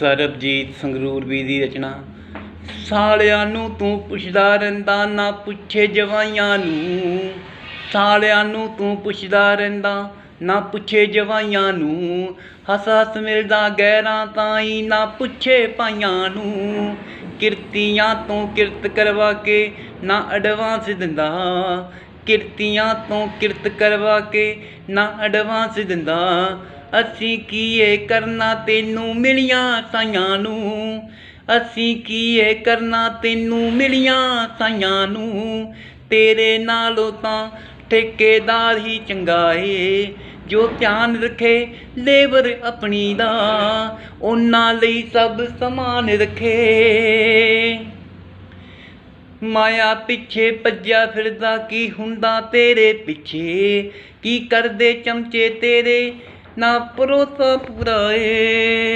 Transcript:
ਸਰਬਜੀਤ ਸੰਗਰੂਰ ਵੀ ਦੀ ਰਚਨਾ। ਸਾਲਿਆਂ ਨੂੰ ਤੂੰ ਪੁੱਛਦਾ ਰਹਿੰਦਾ, ਨਾ ਪੁੱਛੇ ਜਵਾਈਆਂ ਨੂੰ। ਸਾਲਿਆਂ ਨੂੰ ਤੂੰ ਪੁੱਛਦਾ ਰਹਿੰਦਾ, ਨਾ ਪੁੱਛੇ ਜਵਾਈਆਂ ਨੂੰ। ਹੱਸ ਹੱਸ ਮਿਲਦਾ ਗੈਰਾਂ ਤਾਈ, ਨਾ ਪੁੱਛੇ ਪਾਈਆਂ ਨੂੰ। ਕਿਰਤੀਆਂ ਤੋਂ ਕਿਰਤ ਕਰਵਾ ਕੇ ਨਾ ਐਡਵਾਂਸ ਦਿੰਦਾ। ਕਿਰਤੀਆਂ ਤੋਂ ਕਿਰਤ ਕਰਵਾ ਕੇ ਨਾ ਐਡਵਾਂਸ ਦਿੰਦਾ। ਅਸੀਂ ਕੀਏ ਕਰਨਾ ਤੈਨੂੰ ਮਿਲੀਆਂ ਸਾਈਆਂ ਨੂੰ? ਅਸੀਂ ਕੀਏ ਕਰਨਾ ਤੈਨੂੰ ਮਿਲੀਆਂ ਸਾਈਆਂ ਨੂੰ? ਤੇਰੇ ਨਾਲੋਂ ਤਾਂ ਠੇਕੇਦਾਰ ਹੀ ਚੰਗਾ ਏ। ਜੋ ਧਿਆਨ ਰੱਖੇ ਲੇਬਰ ਆਪਣੀ ਦਾ, ਉਹਨਾਂ ਲਈ ਸਭ ਸਮਾਨ ਰੱਖੇ। ਮਾਇਆ ਪਿੱਛੇ ਭੱਜਿਆ ਫਿਰਦਾ, ਕੀ ਹੁੰਦਾ ਤੇਰੇ ਪਿੱਛੇ? ਕੀ ਕਰਦੇ ਚਮਚੇ ਤੇਰੇ? ਨਾ ਪਰੋਸਾ ਪੂਰਾ ਏ